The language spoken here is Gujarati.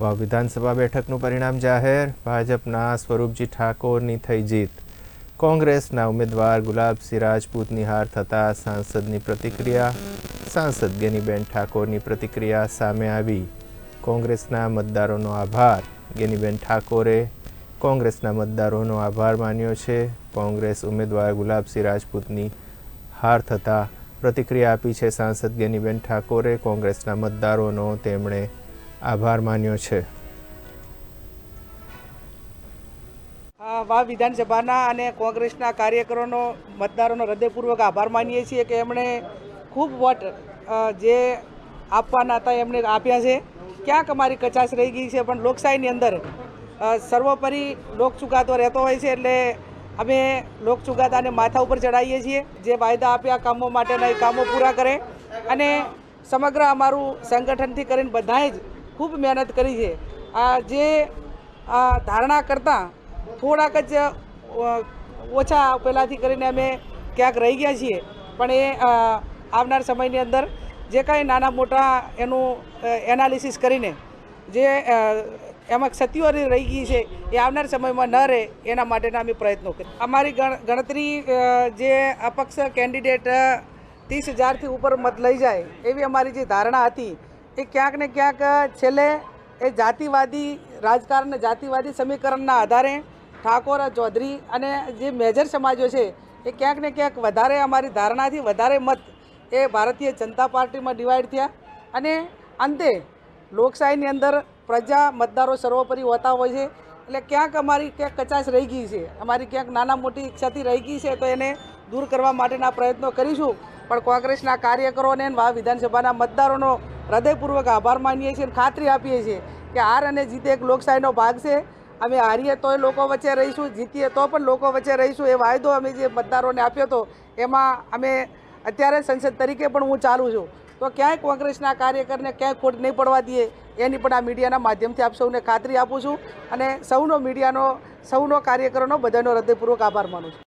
વાવ વિધાનસભા બેઠકનું પરિણામ જાહેર. ભાજપના સ્વરૂપજી ઠાકોરની થઈ જીત. કોંગ્રેસના ઉમેદવાર ગુલાબસિંહ રાજપૂતની હાર થતાં સાંસદની પ્રતિક્રિયા. સાંસદ ગેનીબેન ઠાકોરની પ્રતિક્રિયા સામે આવી. કોંગ્રેસના મતદારોનો આભાર. ગેનીબેન ઠાકોરે કોંગ્રેસના મતદારોનો આભાર માન્યો છે. કોંગ્રેસ ઉમેદવાર ગુલાબસિંહ રાજપૂતની હાર થતાં પ્રતિક્રિયા આપી છે સાંસદ ગેનીબેન ઠાકોરે. કોંગ્રેસના મતદારોનો તેમણે આભાર માન્યો છે. વા વિધાનસભાના અને કોંગ્રેસના કાર્યકરોનો, મતદારોનો હૃદયપૂર્વક આભાર માનીએ છીએ કે એમણે ખૂબ વોટ જે આપવાના હતા એમણે આપ્યા છે. ક્યાંક અમારી કચાશ રહી ગઈ છે, પણ લોકશાહીની અંદર સર્વોપરી લોકચુકાદો રહેતો હોય છે એટલે અમે લોકચુકાદાને માથા ઉપર ચડાવીએ છીએ. જે વાયદા આપ્યા કામો માટેના એ કામો પૂરા કરે અને સમગ્ર અમારું સંગઠનથી કરીને બધાએ જ ખૂબ મહેનત કરી છે. આ જે, આ ધારણા કરતાં થોડાક જ ઓછા પહેલાંથી કરીને અમે ક્યાંક રહી ગયા છીએ. પણ એ આવનાર સમયની અંદર જે કાંઈ નાના મોટા એનું એનાલિસિસ કરીને જે એમાં ક્ષતિઓ રહી ગઈ છે, એ આવનાર સમયમાં ન રહે, એના માટેના અમે પ્રયત્નો કરીએ. અમારી ગણ- ગણતરી જે અપક્ષ કેન્ડિડેટ ત્રીસ હજારથી ઉપર મત લઈ જાય, એવી અમારી જે ધારણા હતી એ ક્યાંક ને ક્યાંક છેલ્લે એ જાતિવાદી રાજકારણ જાતિવાદી સમીકરણના આધારે ઠાકોર ચૌધરી અને જે મેજર સમાજો છે, એ ક્યાંક ને ક્યાંક વધારે અમારી ધારણાથી વધારે મત એ ભારતીય જનતા પાર્ટીમાં ડિવાઈડ થયા. અને અંતે લોકશાહીની અંદર પ્રજા મતદારો સર્વોપરી હોતા હોય છે, એટલે ક્યાંક અમારી ક્યાંક કચાશ રહી ગઈ છે. અમારી ક્યાંક નાના મોટી ક્ષતિ રહી ગઈ છે, તો એને દૂર કરવા માટેના પ્રયત્નો કરીશું. પણ કોંગ્રેસના કાર્યકરોને વિધાનસભાના મતદારોનો હૃદયપૂર્વક આભાર માનીએ છીએ અને ખાતરી આપીએ છીએ કે હાર અને જીતે એક લોકશાહીનો ભાગ છે. અમે હારીએ તોય લોકો વચ્ચે રહીશું, જીતીએ તો પણ લોકો વચ્ચે રહીશું એ વાયદો અમે જે મતદારોને આપ્યો હતો એમાં અમે અત્યારે સંસદ તરીકે પણ હું ચાલું છું. તો ક્યાંય કોંગ્રેસના કાર્યકરને ક્યાંય ખોટ નહીં પડવા દઈએ, એની પણ આ મીડિયાના માધ્યમથી આપ સૌને ખાતરી આપું છું અને સૌનો મીડિયાનો, સૌનો કાર્યકરોનો બધાનો હૃદયપૂર્વક આભાર માનું છું.